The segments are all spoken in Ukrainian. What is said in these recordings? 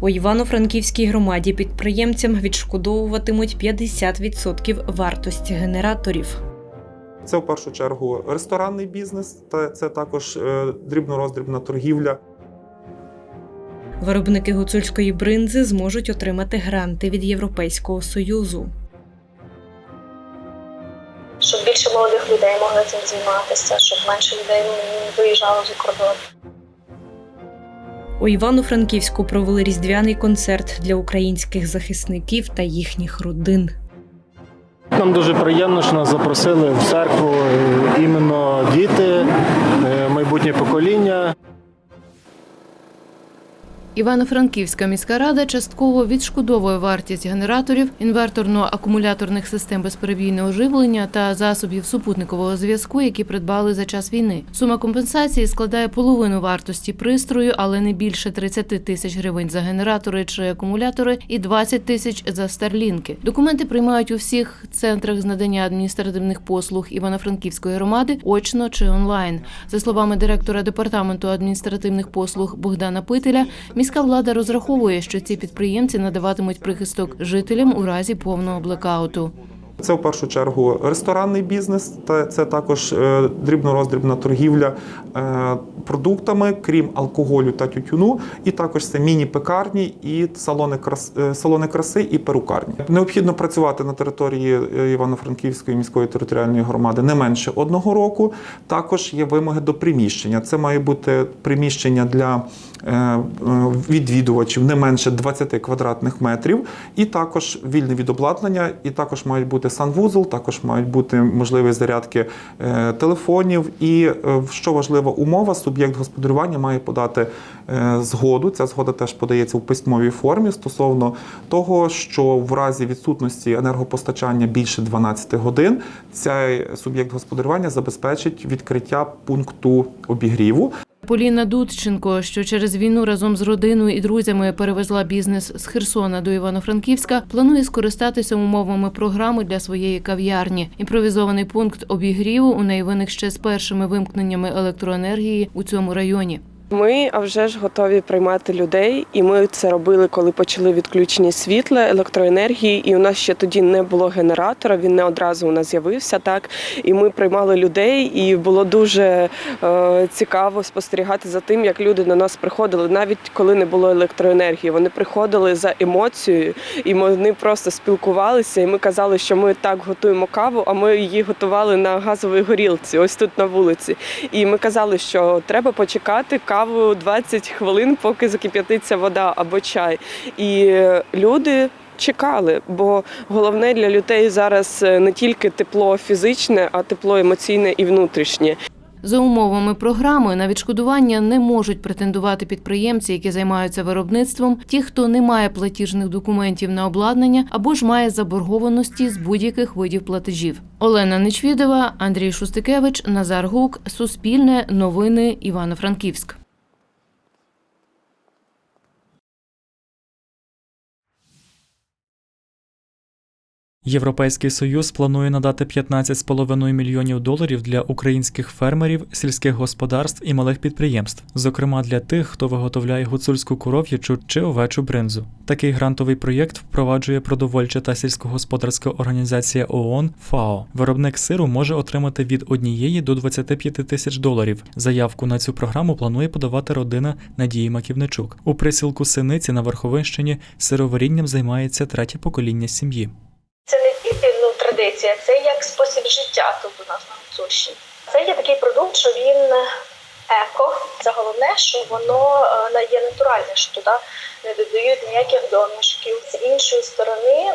У Івано-Франківській громаді підприємцям відшкодовуватимуть 50% вартості генераторів. Це в першу чергу ресторанний бізнес, та це також е, дрібно-роздрібна торгівля. Виробники гуцульської бринзи зможуть отримати гранти від Європейського союзу. щоб більше молодих людей могли цим займатися, щоб менше людей виїжджало за кордон. У Івано-Франківську провели різдвяний концерт для українських захисників та їхніх родин. Нам дуже приємно, що нас запросили в церкву е, іменно діти, е, майбутнє покоління. Івано-Франківська міська рада частково відшкодовує вартість генераторів, інверторно-акумуляторних систем безперебійного живлення та засобів супутникового зв'язку, які придбали за час війни. Сума компенсації складає половину вартості пристрою, але не більше 30 тисяч гривень за генератори чи акумулятори і 20 тисяч за старлінки. Документи приймають у всіх центрах з надання адміністративних послуг Івано-Франківської громади очно чи онлайн. За словами директора департаменту адміністративних послуг Богдана Пителя, міська влада розраховує, що ці підприємці надаватимуть прихисток жителям у разі повного блекауту. Це в першу чергу ресторанний бізнес, та це також е, дрібно-роздрібна торгівля е, продуктами, крім алкоголю та тютюну, і також це міні-пекарні і салони крас, е, салони краси і перукарні. Необхідно працювати на території Івано-Франківської міської територіальної громади не менше одного року. Також є вимоги до приміщення. Це має бути приміщення для відвідувачів не менше 20 квадратних метрів, і також вільне від обладнання, і також мають бути санвузол, також мають бути можливість зарядки е, телефонів. І е, що важлива умова, суб'єкт господарювання має подати е, згоду. Ця згода теж подається в письмовій формі стосовно того, що в разі відсутності енергопостачання більше 12 годин цей суб'єкт господарювання забезпечить відкриття пункту обігріву. Поліна Дудченко, що через війну разом з родиною і друзями перевезла бізнес з Херсона до Івано-Франківська, планує скористатися умовами програми для своєї кав'ярні. Імпровізований пункт обігріву у неї виник ще з першими вимкненнями електроенергії у цьому районі. Ми вже ж готові приймати людей, і ми це робили, коли почали відключення світла, електроенергії. І у нас ще тоді не було генератора. Він не одразу у нас з'явився. Так і ми приймали людей, і було дуже е, цікаво спостерігати за тим, як люди на нас приходили, навіть коли не було електроенергії. Вони приходили за емоцією, і вони просто спілкувалися. І ми казали, що ми так готуємо каву, а ми її готували на газовій горілці, ось тут на вулиці. І ми казали, що треба почекати каву 20 хвилин, поки закип'ятиться вода або чай. І люди. Чекали, бо головне для людей зараз е, не тільки тепло фізичне, а тепло емоційне і внутрішнє. За умовами програми на відшкодування не можуть претендувати підприємці, які займаються виробництвом, ті, хто не має платіжних документів на обладнання або ж має заборгованості з будь-яких видів платежів. Олена Нечвідова, Андрій Шустикевич, Назар Гук, Суспільне, Новини, Івано-Франківськ. Європейський союз планує надати 15,5 мільйонів доларів для українських фермерів, сільських господарств і малих підприємств, зокрема для тих, хто виготовляє гуцульську коров'ячу чи овечу бринзу. Такий грантовий проєкт впроваджує продовольча та сільськогосподарська організація ООН ФАО. Виробник сиру може отримати від 1 до 25 тисяч доларів. Заявку на цю програму планує подавати родина Надії Маківничук. У присілку Синиці на Верховинщині сироварінням займається третє покоління сім'ї. Це не тільки ну, традиція, це як спосіб життя тут у нас на Гуцульщині. Це є такий продукт, що він еко. Це головне, що воно е, є натуральне, що туди не додають ніяких домішків. З іншої сторони,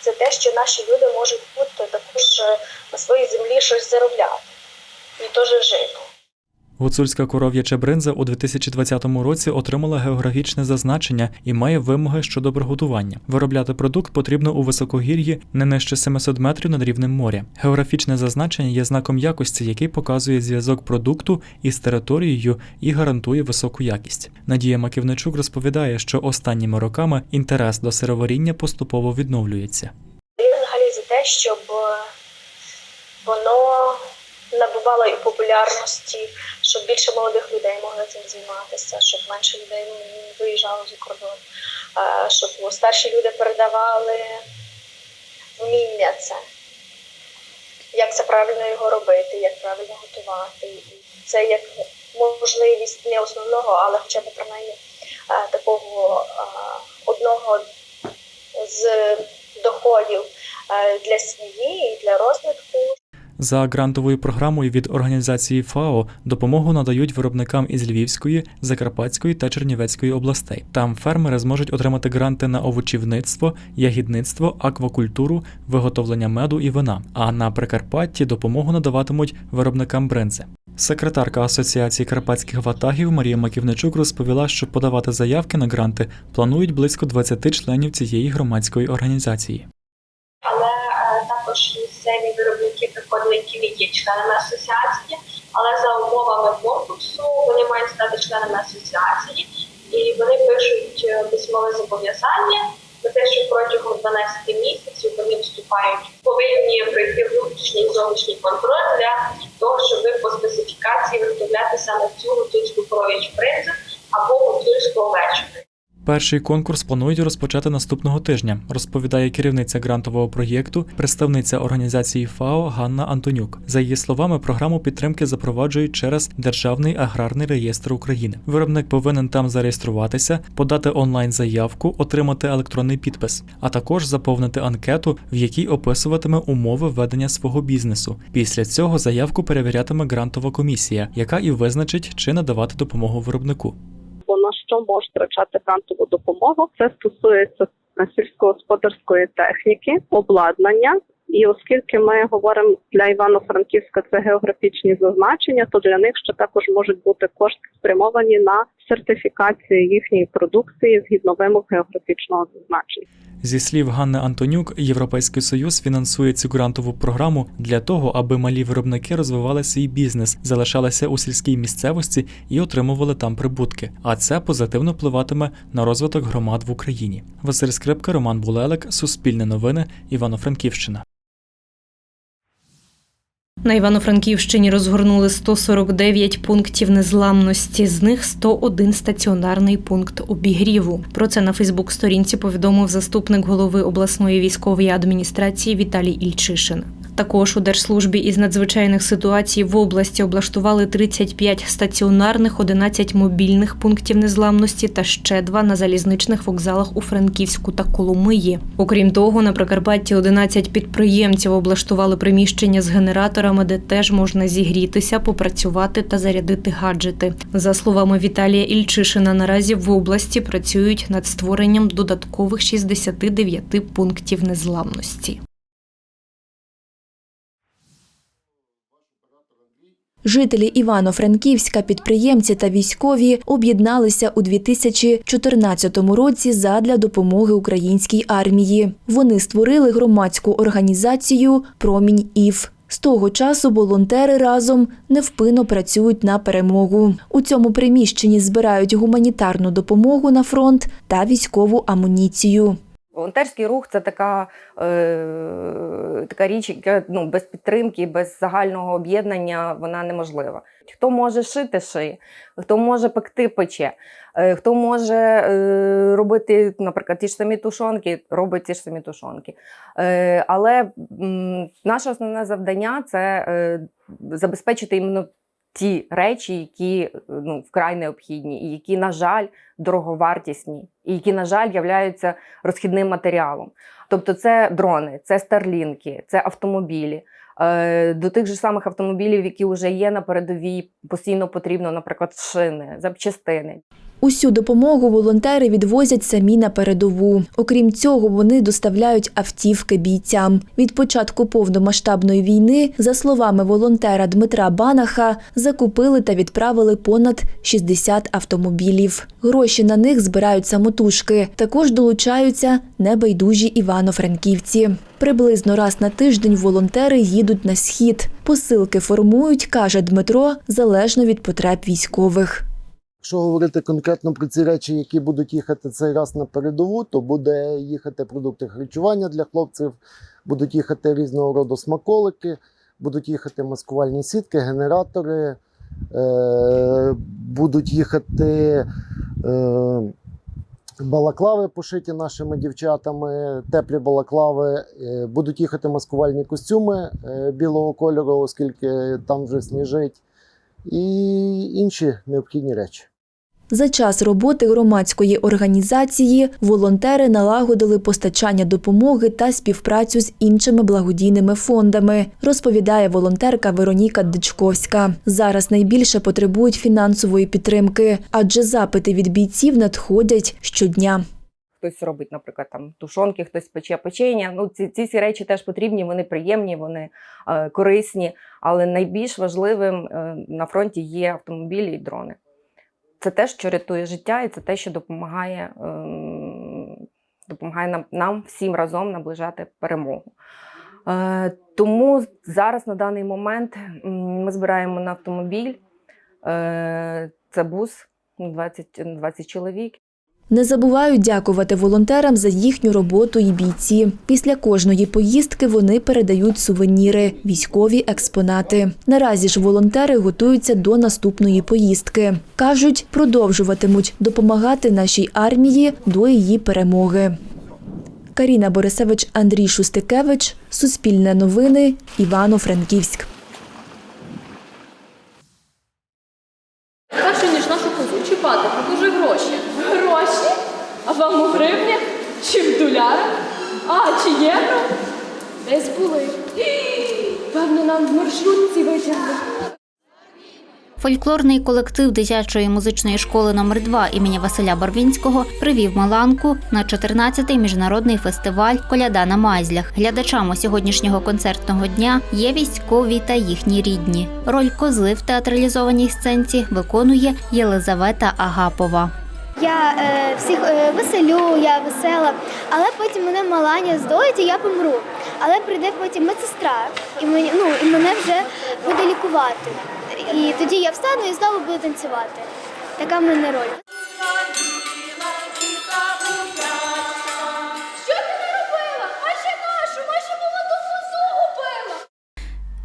це те, що наші люди можуть бути також е, на своїй землі щось заробляти і теж жити. Гуцульська коров'яча бринза у 2020 році отримала географічне зазначення і має вимоги щодо приготування. Виробляти продукт потрібно у високогір'ї не нижче 700 метрів над рівнем моря. Географічне зазначення є знаком якості, який показує зв'язок продукту із територією і гарантує високу якість. Надія Маківничук розповідає, що останніми роками інтерес до сироваріння поступово відновлюється. Взагалі за те, щоб е, воно набувало і популярності, щоб більше молодих людей могли цим займатися, щоб менше людей виїжджало за кордон, е, щоб старші люди передавали вміння це, як це правильно його робити, як правильно готувати. І це як можливість не основного, але хоча б принаймні е, такого е, одного з доходів для сім'ї і для розвитку. За грантовою програмою від організації ФАО допомогу надають виробникам із Львівської, Закарпатської та Чернівецької областей. Там фермери зможуть отримати гранти на овочівництво, ягідництво, аквакультуру, виготовлення меду і вина. А на Прикарпатті допомогу надаватимуть виробникам бринзи. Секретарка Асоціації карпатських ватагів Марія Маківничук розповіла, що подавати заявки на гранти планують близько 20 членів цієї громадської організації. але е, також місцеві виробники приходили, які не є членами асоціації, але за умовами конкурсу вони мають стати членами асоціації, і вони пишуть е, письмове зобов'язання за те, що протягом 12 місяців вони вступають, повинні пройти внутрішній зовнішній контроль для того, щоб по специфікації виготовляти саме цю гуцульську коров'ячу бринзу або гуцульську овечку. Перший конкурс планують розпочати наступного тижня, розповідає керівниця грантового проєкту, представниця організації ФАО Ганна Антонюк. За її словами, програму підтримки запроваджують через Державний аграрний реєстр України. Виробник повинен там зареєструватися, подати онлайн заявку, отримати електронний підпис, а також заповнити анкету, в якій описуватиме умови ведення свого бізнесу. Після цього заявку перевірятиме грантова комісія, яка і визначить, чи надавати допомогу виробнику. Бо на що може втрачати грантову допомогу. Це стосується сільськогосподарської техніки, обладнання. І оскільки ми говоримо для Івано-Франківська це географічні зазначення, то для них ще також можуть бути кошти спрямовані на сертифікацію їхньої продукції згідно вимог географічного зазначення. Зі слів Ганни Антонюк, Європейський Союз фінансує цю грантову програму для того, аби малі виробники розвивали свій бізнес, залишалися у сільській місцевості і отримували там прибутки. А це позитивно впливатиме на розвиток громад в Україні. Василь Скрипка, Роман Булелек, Суспільне новини, Івано-Франківщина. На Івано-Франківщині розгорнули 149 пунктів незламності, з них 101 стаціонарний пункт обігріву. Про це на Фейсбук-сторінці повідомив заступник голови обласної військової адміністрації Віталій Ільчишин. Також у Держслужбі із надзвичайних ситуацій в області облаштували 35 стаціонарних, 11 мобільних пунктів незламності та ще два на залізничних вокзалах у Франківську та Коломиї. Окрім того, на Прикарпатті 11 підприємців облаштували приміщення з генераторами, де теж можна зігрітися, попрацювати та зарядити гаджети. За словами Віталія Ільчишина, наразі в області працюють над створенням додаткових 69 пунктів незламності. Жителі Івано-Франківська, підприємці та військові об'єдналися у 2014 році задля допомоги українській армії. Вони створили громадську організацію Промінь Ів. З того часу волонтери разом невпинно працюють на перемогу. У цьому приміщенні збирають гуманітарну допомогу на фронт та військову амуніцію. Волонтерський рух це така, е, така річ, яка ну, без підтримки, без загального об'єднання вона неможлива. Хто може шити шиє, хто може пекти пече, е, хто може е, робити, наприклад, ті ж самі тушонки, робить ті ж самі тушонки. Е, але м, наше основне завдання це е, забезпечити іменно ті речі, які е, ну, вкрай необхідні, і які, на жаль, дороговартісні, і які, на жаль, являються розхідним матеріалом. Тобто, це дрони, це старлінки, це автомобілі. Е, До тих же самих автомобілів, які вже є на передовій, постійно потрібно, наприклад, шини, запчастини. Усю допомогу волонтери відвозять самі на передову. Окрім цього, вони доставляють автівки бійцям. Від початку повномасштабної війни, за словами волонтера Дмитра Банаха, закупили та відправили понад 60 автомобілів. Гроші на них збирають самотужки. Також долучаються небайдужі івано-франківці. Приблизно раз на тиждень волонтери їдуть на схід. Посилки формують, каже Дмитро, залежно від потреб військових. Якщо говорити конкретно про ці речі, які будуть їхати цей раз на передову, то буде їхати продукти харчування для хлопців, будуть їхати різного роду смаколики, будуть їхати маскувальні сітки, генератори, е, будуть їхати е, балаклави, пошиті нашими дівчатами, теплі балаклави, е, будуть їхати маскувальні костюми е, білого кольору, оскільки там вже сніжить, і інші необхідні речі. За час роботи громадської організації волонтери налагодили постачання допомоги та співпрацю з іншими благодійними фондами, розповідає волонтерка Вероніка Дичковська. Зараз найбільше потребують фінансової підтримки, адже запити від бійців надходять щодня. Хтось робить, наприклад, там тушонки, хтось пече печення. Ну, ці, ці всі речі теж потрібні, вони приємні, вони е, корисні. Але найбільш важливим е, на фронті є автомобілі і дрони. Це те, що рятує життя, і це те, що допомагає, ем, допомагає нам, нам всім разом наближати перемогу. Е, тому зараз на даний момент ми збираємо на автомобіль. Е, це бус 20, 20 чоловік. Не забувають дякувати волонтерам за їхню роботу і бійці. Після кожної поїздки вони передають сувеніри, військові експонати. Наразі ж волонтери готуються до наступної поїздки. Кажуть, продовжуватимуть допомагати нашій армії до її перемоги. Каріна Борисевич, Андрій Шустикевич, Суспільне новини, Івано-Франківськ. Краще, ніж нашу козу чіпати, бо дуже гроші. Гроші? А вам у гривнях? Чи? А, чи євро? Десь були. Певно, нам в маршрутці витягли. Фольклорний колектив дитячої музичної школи номер 2 імені Василя Барвінського привів Маланку на 14-й міжнародний фестиваль Коляда на Майзлях. Глядачам сьогоднішнього концертного дня є військові та їхні рідні. Роль козли в театралізованій сценці виконує Єлизавета Агапова. Я е, всіх е, веселю, я весела, але потім мене малання здоїть і я помру. Але прийде потім медсестра, і мені ну і мене вже буде лікувати. І тоді я встану і знову буду танцювати. Така в мене роль.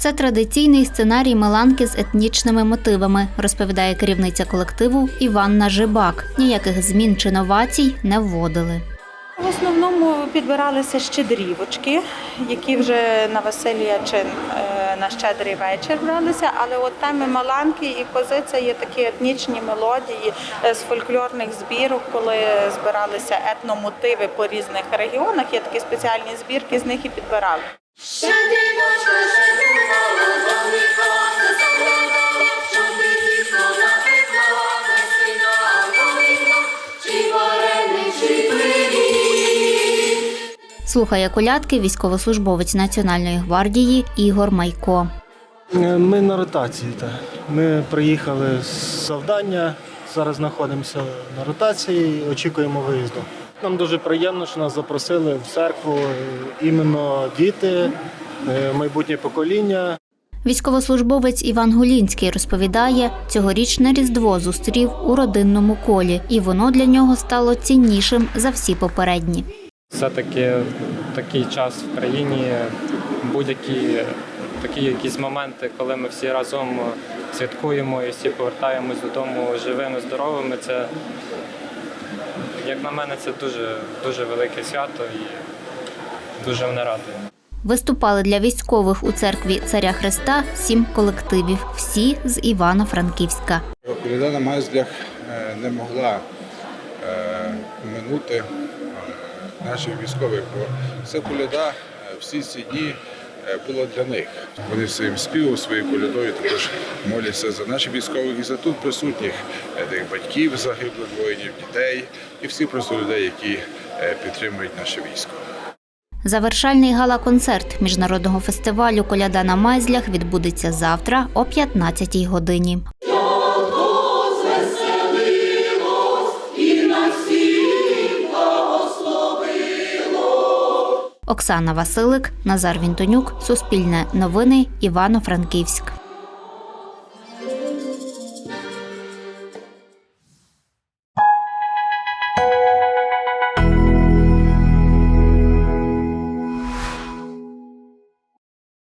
Це традиційний сценарій Меланки з етнічними мотивами, розповідає керівниця колективу Іванна Жибак. Ніяких змін чи новацій не вводили. В основному підбиралися щедрівочки, які вже на весілля чи е, на щедрий вечір бралися. Але от теми маланки і кози це є такі етнічні мелодії з фольклорних збірок, коли збиралися етномотиви по різних регіонах. Є такі спеціальні збірки, з них і підбирали. Слухає колядки військовослужбовець Національної гвардії Ігор Майко. Е, Ми на ротації. Так. Ми приїхали з завдання, зараз знаходимося на ротації очікуємо виїзду. Нам дуже приємно, що нас запросили в церкву е, іменно діти, е, майбутнє покоління. Військовослужбовець Іван Гулінський розповідає, цьогорічне різдво зустрів у родинному колі, і воно для нього стало ціннішим за всі попередні. Все-таки такий час в країні, будь-які такі якісь моменти, коли ми всі разом святкуємо і всі повертаємось додому живими, здоровими. Це, як на мене, це дуже, дуже велике свято і дуже мене радує. Виступали для військових у церкві Царя Христа сім колективів, всі з Івано-Франківська. Коляда на Майзлях е, не могла е, минути е, наших військових, бо це коляда всі ці дні е, була для них. Вони своїм співом, своєю колядою також моляться за наших військових і за тут присутніх е, тих батьків загиблих воїнів, дітей і всіх просто людей, які е, підтримують наше військо. Завершальний гала-концерт міжнародного фестивалю Коляда на Майзлях відбудеться завтра о 15-й годині. Оксана Василик, Назар Вінтонюк, Суспільне новини, Івано-Франківськ.